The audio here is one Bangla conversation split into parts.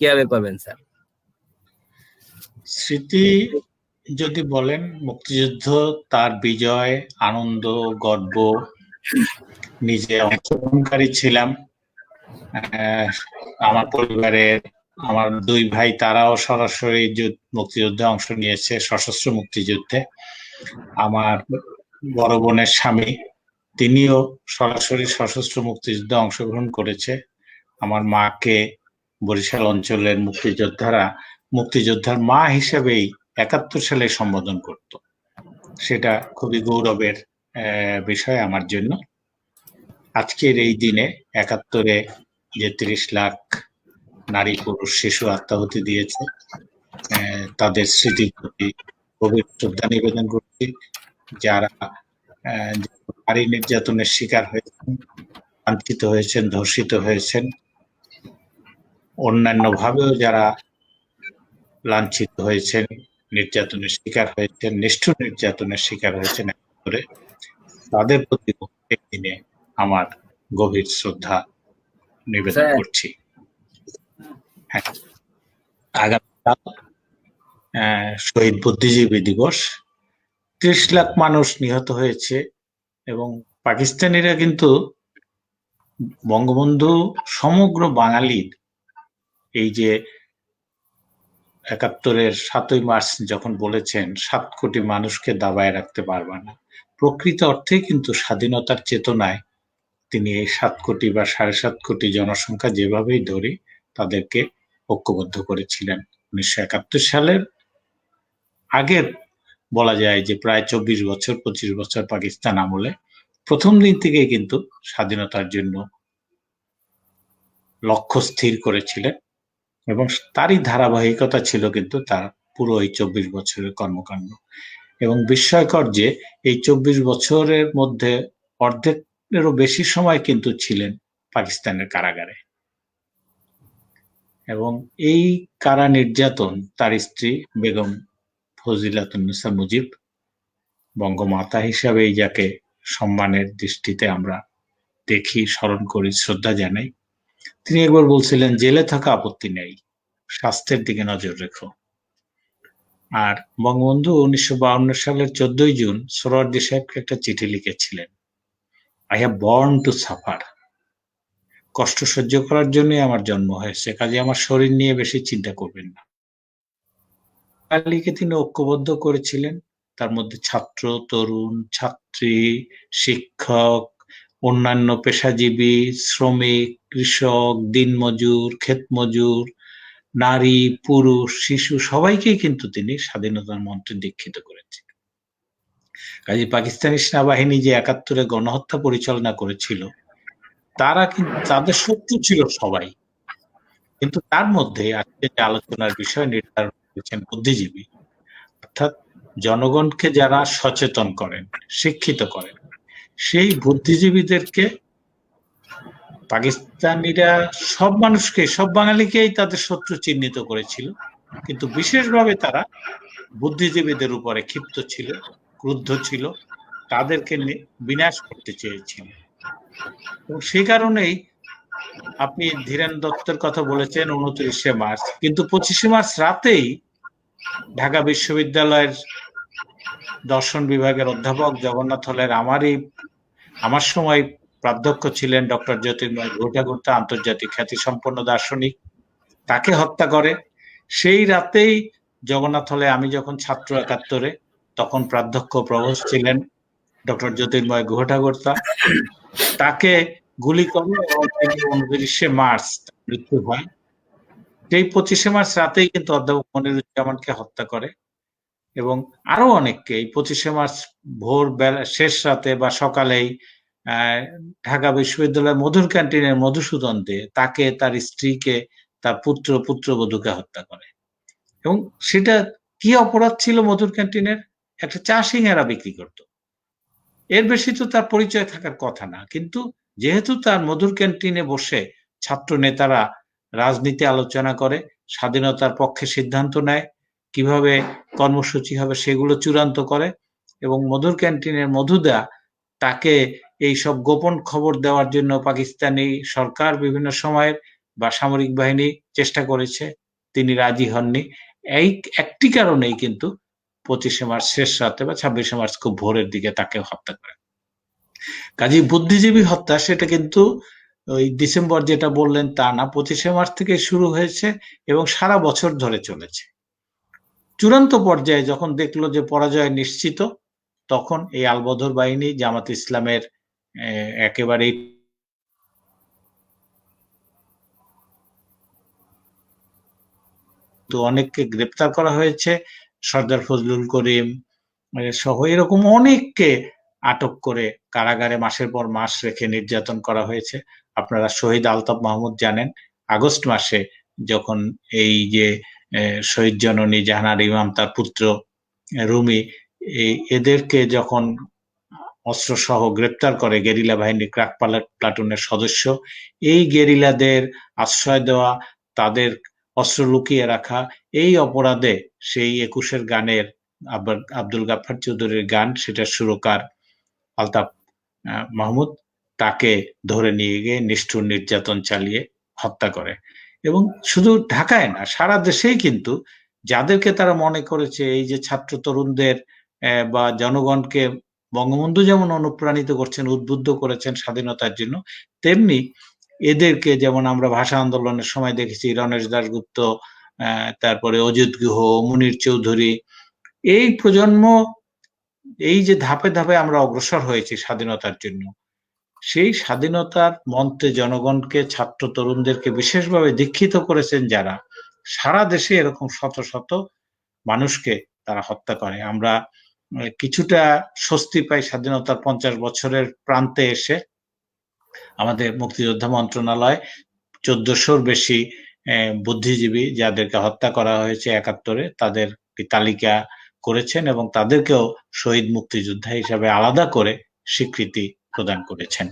কীভাবে করবেন স্যার? স্মৃতি যদি বলেন, মুক্তিযুদ্ধ, তার বিজয়, আনন্দ, গর্ব, নিজে অংশগ্রহণকারী ছিলাম। আমার পরিবারের আমার দুই ভাই, তারাও সরাসরি মুক্তিযুদ্ধে অংশ নিয়েছে, সশস্ত্র মুক্তিযুদ্ধে। আমার বড় বোনের স্বামী, তিনিও সরাসরি সশস্ত্র মুক্তিযুদ্ধে অংশগ্রহণ করেছে। আমার মাকে বরিশাল অঞ্চলের মুক্তিযোদ্ধারা মুক্তিযোদ্ধার মা হিসেবেই একাত্তর সালে সম্বোধন করত। সেটা খুবই গৌরবের বিষয় আমার জন্য। আজকের এই দিনে একাত্তরে যে তিরিশ লাখ নারী, পুরুষ, শিশু আত্মাহুতি দিয়েছে তাদের স্মৃতির প্রতি গভীর শ্রদ্ধা নিবেদন করছি। যারা নারী নির্যাতনের শিকার হয়েছেন লাঞ্ছিত হয়েছেন, ধর্ষিত হয়েছেন অন্যান্য ভাবেও যারা লাঞ্ছিত হয়েছেন নির্যাতনের শিকার হয়েছেন নিষ্ঠুর নির্যাতনের শিকার হয়েছেন করে তাদের প্রতি প্রত্যেক দিনে আমার গভীর শ্রদ্ধা নিবেদন করছি। হ্যাঁ। আগামীকাল আহ, শহীদ বুদ্ধিজীবী দিবস ত্রিশ লাখ মানুষ নিহত হয়েছে এবং পাকিস্তানিরা কিন্তু বঙ্গবন্ধু সমগ্র বাঙালির এই যে একাত্তরের সাতই মার্চ যখন বলেছেন, সাত কোটি মানুষকে দাবায় রাখতে পারবে না। প্রকৃত অর্থেই কিন্তু স্বাধীনতার চেতনায় তিনি এই সাত কোটি বা সাড়ে সাত কোটি জনসংখ্যা যেভাবেই ধরি তাদেরকে ঐক্যবদ্ধ করেছিলেন। উনিশশো একাত্তর সালের আগের বলা যায় যে প্রায় চব্বিশ বছর, পঁচিশ বছর পাকিস্তান আমলে প্রথম দিন থেকেই কিন্তু স্বাধীনতার জন্য লক্ষ্য স্থির করেছিলেন। এবং তারই ধারাবাহিকতা ছিল কিন্তু তার পুরো এই চব্বিশ বছরের কর্মকাণ্ড। এবং বিস্ময়কর যে এই চব্বিশ বছরের মধ্যে অর্ধেকেরও বেশি সময় কিন্তু ছিলেন পাকিস্তানের কারাগারে। এবং এই কারা নির্যাতন তার স্ত্রী বেগম ফজিলাতুন্নেসা মুজিব, বঙ্গমাতা হিসাবেই যাকে সম্মানের দৃষ্টিতে আমরা দেখি, স্মরণ করি, শ্রদ্ধা জানাই তিনি একবার বলছিলেন, জেলে থাকা আপত্তি নেই, স্বাস্থ্যের দিকে নজর রেখো। আর বঙ্গবন্ধু উনিশশো বাউন্ন সালের চোদ্দই জুন সোহরাওয়ার্দী সাহেবকে একটা চিঠি লিখেছিলেন I have born to suffer কষ্ট সহ্য করার জন্যই আমার জন্ম হয়েছে, কাজে আমার শরীর নিয়ে বেশি চিন্তা করবেন না। বাঙালিকে তিনি ঐক্যবদ্ধ করেছিলেন, তার মধ্যে ছাত্র, তরুণ, ছাত্রী, শিক্ষক অন্যান্য পেশাজীবী, শ্রমিক, কৃষক, দিনমজুর, ক্ষেতমজুর, নারী, পুরুষ, শিশু, সবাইকেই কিন্তু তিনি স্বাধীনতার মন্ত্রে দীক্ষিত করেছেন। কাজে পাকিস্তানি সেনাবাহিনী যে একাত্তরে গণহত্যা পরিচালনা করেছিল, তারা কিন্তু, তাদের শত্রু ছিল সবাই। কিন্তু তার মধ্যে আজকে যে আলোচনার বিষয় নির্ধারণ করেছেন বুদ্ধিজীবী, অর্থাৎ জনগণকে যারা সচেতন করেন, শিক্ষিত করেন সেই বুদ্ধিজীবীদেরকে পাকিস্তানিরা সব মানুষকে, সব বাঙালিকেই তাদের শত্রু চিহ্নিত করেছিল। কিন্তু বিশেষভাবে তারা বুদ্ধিজীবীদের উপরে ক্ষিপ্ত ছিল, ক্রুদ্ধ ছিল, তাদেরকে বিনাশ করতে চেয়েছিল। এবং সেই কারণেই আপনি ধীরেন দত্তের কথা বলেছেন উনত্রিশে মার্চ। কিন্তু পঁচিশে মার্চ রাতেই ঢাকা বিশ্ববিদ্যালয়ের দর্শন বিভাগের অধ্যাপক জগন্নাথ হলের আমারই, আমার সময় প্রাধ্যক্ষ ছিলেন ডক্টর জ্যোতির্ময় ঘোটাগুপ্তা আন্তর্জাতিক খ্যাতিসম্পন্ন দার্শনিক। তাকে হত্যা করে। সেই রাতেই জগন্নাথ হলে আমি যখন ছাত্র একাত্তরে, তখন প্রাধ্যক্ষ প্রভোস্ট ছিলেন ডক্টর জ্যোতির্ময় ঘোটাগুপ্তা তাকে গুলি করে এবং উনত্রিশে মার্চ মৃত্যু হয়। সেই পঁচিশে মার্চ রাতেই কিন্তু অধ্যাপক মনিরুজ্জামানকে হত্যা করে। এবং আরও অনেককে এই পঁচিশে মার্চ ভোর বেলা, শেষ রাতে বা সকালেই ঢাকা বিশ্ববিদ্যালয়ের মধুর ক্যান্টিনের মধুসূদন দে তাকে, তার স্ত্রীকে, তার পুত্র, পুত্রবধূকে হত্যা করে। এবং সেটা কি অপরাধ ছিল মধুর ক্যান্টিনের? একটা চা সিঙ্গারা বিক্রি করত। এর বেশি তো তার পরিচয় থাকার কথা না, কিন্তু যেহেতু তার মধুর ক্যান্টিনে বসে ছাত্র নেতারা রাজনীতি আলোচনা করে, স্বাধীনতার পক্ষে সিদ্ধান্ত নেয় কীভাবে কর্মসূচি হবে সেগুলো চূড়ান্ত করে এবং মধুর ক্যান্টিনের মধুদা তাকে এই সব গোপন খবর দেওয়ার জন্য পাকিস্তানি সরকার বিভিন্ন সময়ের বা সামরিক বাহিনী চেষ্টা করেছে, তিনি রাজি হননি। এই একটি কারণেই কিন্তু পঁচিশে মার্চ শেষ রাতে বা ছাব্বিশে মার্চ খুব ভোরের দিকে তাকে হত্যা করে। কাজী বুদ্ধিজীবী হত্যা, সেটা কিন্তু ওই ডিসেম্বর যেটা বললেন তা না, পঁচিশে মার্চ থেকে শুরু হয়েছে এবং সারা বছর ধরে চলেছে। চূড়ান্ত পর্যায়ে যখন দেখল যে পরাজয় নিশ্চিত, তখন এই আলবদর বাহিনী জামাত ইসলামের একেবারেই তো অনেককে গ্রেপ্তার করা হয়েছে। সর্দার ফজলুল করিম সহ এরকম অনেককে আটক করে কারাগারে মাসের পর মাস রেখে নির্যাতন করা হয়েছে। আপনারা শহীদ আলতাফ মাহমুদ জানেন, আগস্ট মাসে যখন এই যে শহীদ জননী জাহানার ইমাম, তার পুত্র রুমি এদেরকে যখন অস্ত্র সহ গ্রেপ্তার করে গেরিলা বাহিনী ক্রাক প্লাটুনের সদস্য, এই গেরিলাদের আশ্রয় দেওয়া, তাদের অস্ত্র লুকিয়ে রাখা, এই অপরাধে সেই একুশের গানের আব্দুল গাফার চৌধুরীর গান, সেটা সুরকার আলতাফ মাহমুদ, তাকে ধরে নিয়ে গিয়ে নিষ্ঠুর নির্যাতন চালিয়ে হত্যা করে। এবং শুধু ঢাকায় না, সারা দেশেই কিন্তু যাদেরকে তারা মনে করেছে এই যে ছাত্র তরুণদের বা জনগণকে বঙ্গবন্ধু যেমন অনুপ্রাণিত করছেন, উদ্বুদ্ধ করেছেন স্বাধীনতার জন্য, তেমনি এদেরকে যেমন আমরা ভাষা আন্দোলনের সময় দেখেছি, রণেশ দাশগুপ্ত তারপরে অজিত গুহ, মুনির চৌধুরী, এই প্রজন্ম, এই যে ধাপে ধাপে আমরা অগ্রসর হয়েছি স্বাধীনতার জন্য। সেই স্বাধীনতার মন্ত্রে জনগণকে, ছাত্র তরুণদেরকে বিশেষভাবে দীক্ষিত করেছেন যারা, সারা দেশে এরকম শত শত মানুষকে তারা হত্যা করে। আমরা কিছুটা স্বস্তি পাই স্বাধীনতার পঞ্চাশ বছরের প্রান্তে এসে। আমাদের মুক্তিযোদ্ধা মন্ত্রণালয় চোদ্দশোর বেশি বুদ্ধিজীবী যাদেরকে হত্যা করা হয়েছে একাত্তরে, তাদের তালিকা করেছেন এবং তাদেরকেও শহীদ মুক্তিযোদ্ধা হিসাবে আলাদা করে স্বীকৃতি প্রদান করেছেন।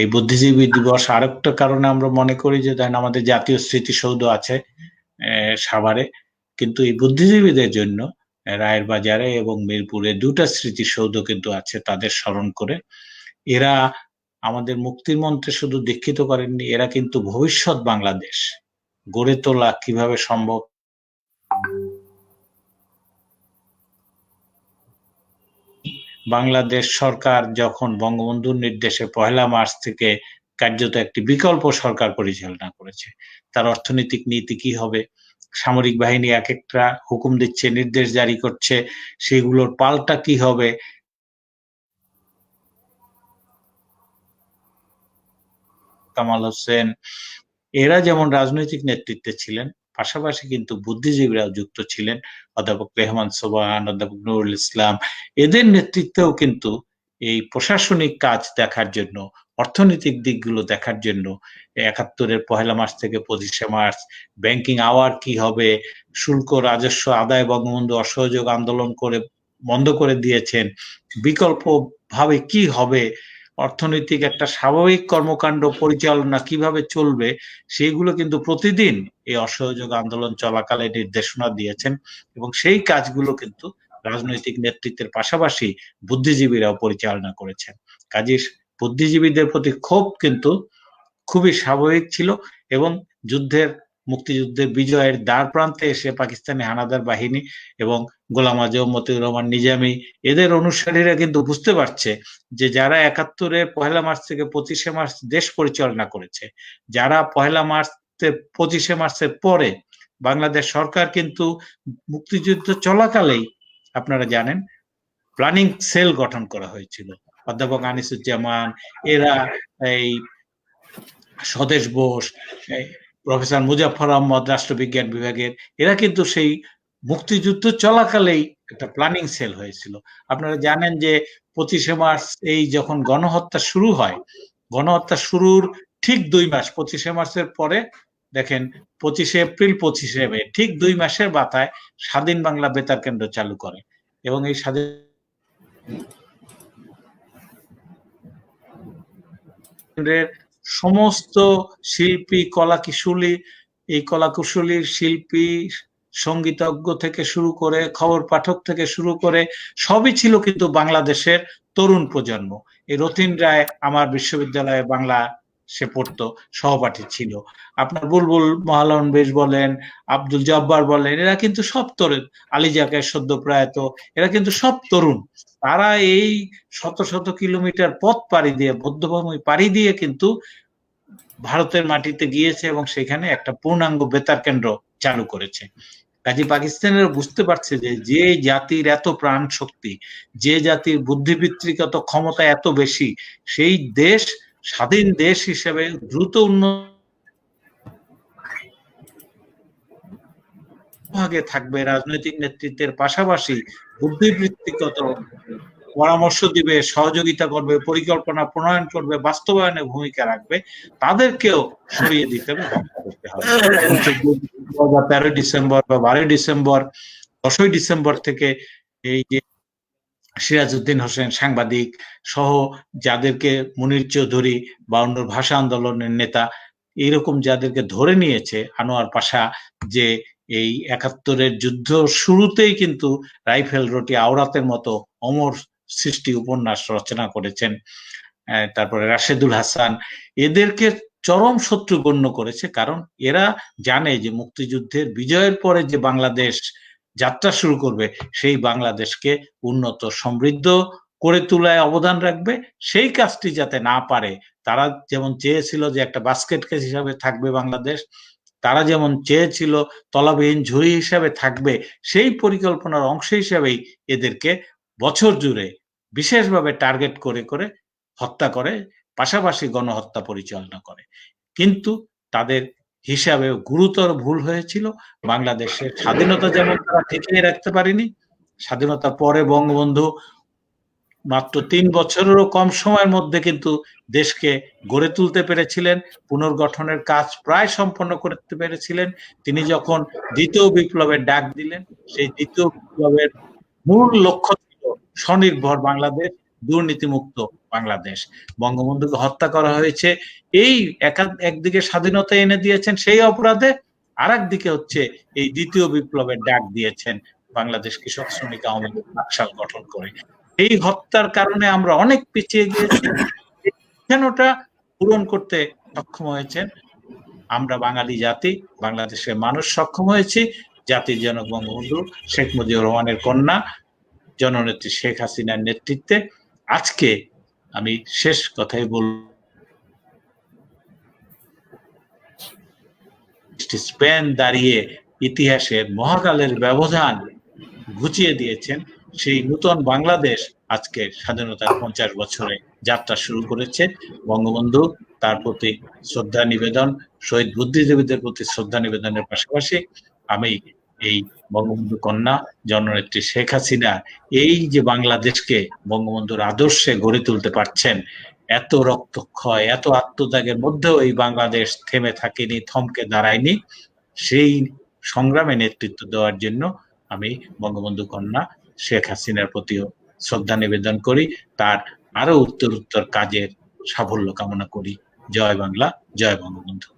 এই বুদ্ধিজীবী দিবস আরেকটা কারণে আমরা মনে করি যে দেখেন আমাদের জাতীয় স্মৃতিসৌধ আছে সাভারে। কিন্তু এই বুদ্ধিজীবীদের জন্য রায়ের বাজারে এবং মিরপুরে দুটা স্মৃতিসৌধ কিন্তু আছে তাদের স্মরণ করে। এরা আমাদের মুক্তির মন্ত্রে শুধু দীক্ষিত করেননি, এরা কিন্তু ভবিষ্যৎ বাংলাদেশ গড়ে তোলা কীভাবে সম্ভব বাংলাদেশ সরকার যখন বঙ্গবন্ধুর নির্দেশে পহেলা মার্চ থেকে কার্যত একটি বিকল্প সরকার পরিচালনা করেছে, তার অর্থনৈতিক নীতি কি হবে? সামরিক বাহিনী এক একটা হুকুম দিচ্ছে, নির্দেশ জারি করছে, সেগুলোর পাল্টা কি হবে? কামাল হোসেন, এরা যেমন রাজনৈতিক নেতৃত্বে ছিলেন পাশাপাশি কিন্তু বুদ্ধিজীবীরাও যুক্ত ছিলেন। অধ্যাপক রেহমান সোবাহান, অধ্যাপক নুরুল ইসলাম, এদের নেতৃত্বেও কিন্তু এই প্রশাসনিক কাজ দেখার জন্য, অর্থনৈতিক দিকগুলো দেখার জন্য একাত্তরের পহেলা মার্চ থেকে পঁচিশে মার্চ ব্যাংকিং আওয়ার কি হবে, শুল্ক, রাজস্ব, আদায়, বঙ্গবন্ধু অসহযোগ আন্দোলন করে বন্ধ করে দিয়েছেন বিকল্প ভাবে কি হবে অর্থনৈতিক একটা স্বাভাবিক কর্মকাণ্ড পরিচালনা কীভাবে চলবে সেইগুলো কিন্তু প্রতিদিন এই অসহযোগ আন্দোলন চলাকালে নির্দেশনা দিয়েছেন এবং সেই কাজগুলো কিন্তু রাজনৈতিক নেতৃত্বের পাশাপাশি বুদ্ধিজীবীরাও পরিচালনা করেছেন। কাজী বুদ্ধিজীবীদের প্রতি ক্ষোভ কিন্তু খুবই স্বাভাবিক ছিল এবং যুদ্ধের, মুক্তিযুদ্ধের বিজয়ের দ্বার প্রান্তে এসে পাকিস্তানি হানাদার বাহিনী এবং গোলাম আজম, মতিউর রহমান, নিজামি, এদের অনুসারীরা কিন্তু বুঝতে পারছে যে যারা একাত্তরের পহেলা মার্চ থেকে পঁচিশে মার্চ দেশ পরিচালনা করেছে, যারা পহেলা মার্চ পঁচিশে মার্চের পরে বাংলাদেশ সরকার কিন্তু মুক্তিযুদ্ধ চলাকালেই, আপনারা জানেন, প্ল্যানিং সেল গঠন করা হয়েছিল। অধ্যাপক আনিসুজ্জামান, এরা এই স্বদেশ বোস প্রফেসর মুজাফর আহমদ, রাষ্ট্রবিজ্ঞান বিভাগের, এরা কিন্তু সেই মুক্তিযুদ্ধ চলাকালেই একটা প্ল্যানিং সেল হয়েছিল। আপনারা জানেন যে পঁচিশে মার্চ এই যখন গণহত্যা শুরু হয়, গণহত্যা শুরুর ঠিক দুই মাস, পঁচিশে মার্চের পরে দেখেন পঁচিশে এপ্রিল, পঁচিশে মে, ঠিক দুই মাসের বাতায় স্বাধীন বাংলা বেতার কেন্দ্র চালু করে এবং এই স্বাধীন সমস্ত শিল্পী কলা কুশলী এই কলা কুশলীর শিল্পী সঙ্গীতজ্ঞ থেকে শুরু করে খবর পাঠক থেকে শুরু করে সবই ছিল কিন্তু বাংলাদেশের তরুণ প্রজন্ম। এই রতিন রায় আমার বিশ্ববিদ্যালয়ে বাংলা সে পড়তো, সহপাঠী ছিল। আপনার বুলবুল মহালন বেশ বলেন, আব্দুল জব্বার বলেন, এরা কিন্তু সব তরুণ। আলী জাকের সদ্য প্রয়াত, এরা কিন্তু সব তরুণ। তারা এই শত শত কিলোমিটার পথ পাড়ি দিয়ে, বৌদ্ধভূমি পাড়ি দিয়ে কিন্তু ভারতের মাটিতে গিয়েছে এবং সেখানে একটা পূর্ণাঙ্গ বেতার কেন্দ্র চালু করেছে। কাজী পাকিস্তানের বুঝতে পারছে যে যে জাতির এত প্রাণ শক্তি যে জাতির বুদ্ধিবৃত্তিগত ক্ষমতা এত বেশি, সেই দেশ, স্বাধীন দেশ হিসেবে দ্রুত উন্নত ভাগে থাকবে রাজনৈতিক নেতৃত্বের পাশাপাশি বুদ্ধিবৃত্তিগত পরামর্শ দিবে, সহযোগিতা করবে, পরিকল্পনা প্রণয়ন করবে, বাস্তবায়নে ভূমিকা রাখবে, তাদেরকেও সরিয়ে দিতে হবে তেরোই ডিসেম্বর বা বারোই ডিসেম্বর, দশই ডিসেম্বর থেকে এই যে সিরাজউদ্দিন হোসেন সাংবাদিক সহ যাদেরকে মুনির চৌধুরী বা অন্য ভাষা আন্দোলনের নেতা, এইরকম যাদেরকে ধরে নিয়েছে আনোয়ার পাশা যে এই একাত্তরের যুদ্ধ শুরুতেই কিন্তু রাইফেল রোটি আওরাতের মতো অমর সৃষ্টি উপন্যাস রচনা করেছেন তারপরে রাশেদুল হাসান। এদেরকে চরম শত্রু গণ্য করেছে কারণ এরা জানে যে মুক্তিযুদ্ধের বিজয়ের পরে যে বাংলাদেশ যাত্রা শুরু করবে, সেই বাংলাদেশকে উন্নত, সমৃদ্ধ করে তোলায় অবদান রাখবে। সেই কাজটি যাতে না পারে, তারা যেমন চেয়েছিল যে একটা বাস্কেট কেস হিসাবে থাকবে বাংলাদেশ, তারা যেমন চেয়েছিল তলাবিহীন ঝুড়ি হিসাবে থাকবে, সেই পরিকল্পনার অংশ হিসাবেই এদেরকে বছর জুড়ে বিশেষভাবে টার্গেট করে করে হত্যা করে, পাশাপাশি গণহত্যা পরিচালনা করে। কিন্তু তাদের হিসাবে গুরুতর ভুল হয়েছিল। বাংলাদেশের স্বাধীনতা যেমন তারা টিকিয়ে রাখতে পারেনি স্বাধীনতার পরে বঙ্গবন্ধু মাত্র তিন বছরেরও কম সময়ের মধ্যে কিন্তু দেশকে গড়ে তুলতে পেরেছিলেন, পুনর্গঠনের কাজ প্রায় সম্পন্ন করতে পেরেছিলেন। তিনি যখন দ্বিতীয় বিপ্লবের ডাক দিলেন, সেই দ্বিতীয় বিপ্লবের মূল লক্ষ্য স্বনির্ভর বাংলাদেশ, দুর্নীতিমুক্ত বাংলাদেশ। বঙ্গবন্ধুকে হত্যা করা হয়েছে। এই একা- একদিকে স্বাধীনতা এনে দিয়েছেন সেই অপরাধে আর একদিকে হচ্ছে এই দ্বিতীয় বিপ্লবের ডাক দিয়েছেন বাংলাদেশ কৃষক শ্রমিক আওয়ামী লীগ গঠন করে। এই হত্যার কারণে আমরা অনেক পিছিয়ে গিয়েছি। কেনটা পূরণ করতে সক্ষম হয়েছেন? আমরা বাঙালি জাতি, বাংলাদেশের মানুষ সক্ষম হয়েছি। জাতির জনক বঙ্গবন্ধু শেখ মুজিবুর রহমানের কন্যা জননেত্রী শেখ হাসিনার নেতৃত্বে আজকে আমি শেষ কথাই বল স্পেন দাঁড়িয়ে ইতিহাসের মহাকালের ব্যবধান ঘুচিয়ে দিয়েছেন, সেই নূতন বাংলাদেশ আজকে স্বাধীনতার পঞ্চাশ বছরে যাত্রা শুরু করেছে। বঙ্গবন্ধু তার প্রতি শ্রদ্ধা নিবেদন, শহীদ বুদ্ধিজীবীদের প্রতি শ্রদ্ধা নিবেদনের পাশাপাশি আমি এই বঙ্গবন্ধু কন্যা, জননেত্রী শেখ হাসিনা, এই যে বাংলাদেশকে বঙ্গবন্ধুর আদর্শে গড়ে তুলতে পারছেন, এত রক্তক্ষয়, এত আত্মত্যাগের মধ্যেও এই বাংলাদেশ থেমে থাকেনি, থমকে দাঁড়ায়নি, সেই সংগ্রামে নেতৃত্ব দেওয়ার জন্য আমি বঙ্গবন্ধু কন্যা শেখ হাসিনার প্রতিও শ্রদ্ধা নিবেদন করি, তার আরও উত্তর উত্তর কাজের সাফল্য কামনা করি। জয় বাংলা, জয় বঙ্গবন্ধু।